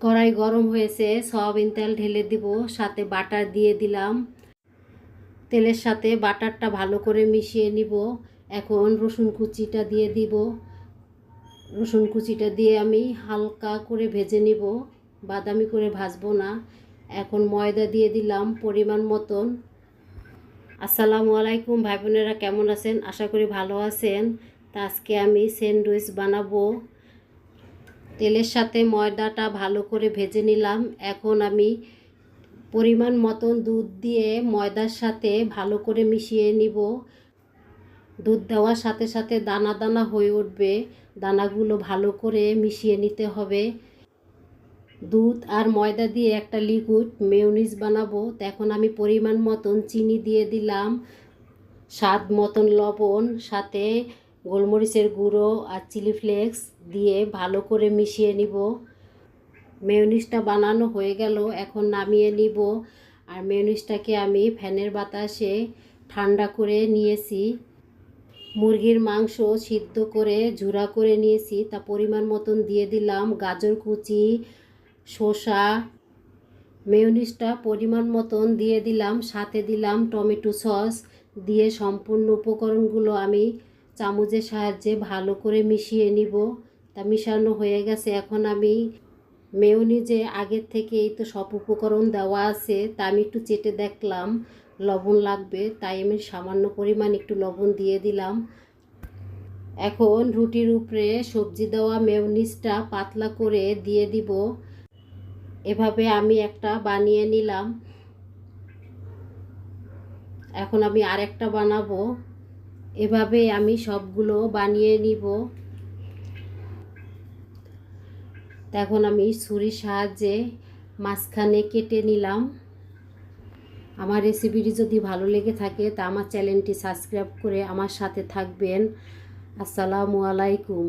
কড়াই গরম হয়েছে, সয়াবিন তেল ঢেলে দিব, সাথে বাটার দিয়ে দিলাম। তেলের সাথে বাটারটা ভালো করে মিশিয়ে নিব। এখন রসুন কুচিটা দিয়ে দিব। রসুন কুচিটা দিয়ে আমি হালকা করে ভেজে নিব। বাদামি করে ভাজবো না। এখন ময়দা দিয়ে দিলাম পরিমাণ মতন। আসসালামু আলাইকুম, ভাই বোনেরা কেমন আছেন? আশা করি ভালো আছেন। তা আজকে আমি স্যান্ডউইচ বানাবো। তেলের সাথে ময়দাটা ভালো করে ভেজে নিলাম। এখন আমি পরিমাণ মতন দুধ দিয়ে ময়দার সাথে ভালো করে মিশিয়ে নিব। দুধ দেওয়ার সাথে সাথে দানা দানা হয়ে উঠবে। দানাগুলো ভালো করে মিশিয়ে নিতে হবে। দুধ আর ময়দা দিয়ে একটা লিকুইড মেয়নিজ বানাবো। তো এখন আমি পরিমাণ মতন চিনি দিয়ে দিলাম। স্বাদ মতন লবণ, সাথে গোলমরিচের গুঁড়ো আর চিলি ফ্লেক্স দিয়ে ভালো করে মিশিয়ে নিব। মেয়নিজটা বানানো হয়ে গেল, এখন নামিয়ে নিব। আর মেয়নিজটাকে আমি ফ্যানের বাতাসে ঠান্ডা করে নিয়েছি। মুরগির মাংস সিদ্ধ করে ঝুরা করে নিয়েছি, তা পরিমাণ মতন দিয়ে দিলাম। গাজর কুচি, শসা, মেয়নিজটা পরিমাণ মতন দিয়ে দিলাম। সাথে দিলাম টমেটো সস দিয়ে সম্পূর্ণ উপকরণগুলো আমি চামচের সাহায্যে ভালো করে মিশিয়ে নিব। তা মিশানো হয়ে গেছে। এখন আমি মেয়নিজে আগের থেকে এই তো সব উপকরণ দেওয়া আছে, তা আমি একটু চেটে দেখলাম। লবণ লাগবে, তাই আমি সামান্য পরিমাণ একটু লবণ দিয়ে দিলাম। এখন রুটির উপরে সবজি দেওয়া মেয়নিজটা পাতলা করে দিয়ে দিব। এভাবে আমি একটা বানিয়ে নিলাম। এখন আমি আরেকটা বানাবো। এভাবে আমি সবগুলো বানিয়ে নিব। এখন আমি ছুরির সাহায্যে মাঝখানে কেটে নিলাম। আমার রেসিপিটি যদি ভালো লেগে থাকে তা আমার চ্যানেলটি সাবস্ক্রাইব করে আমার সাথে থাকবেন। আসসালামু আলাইকুম।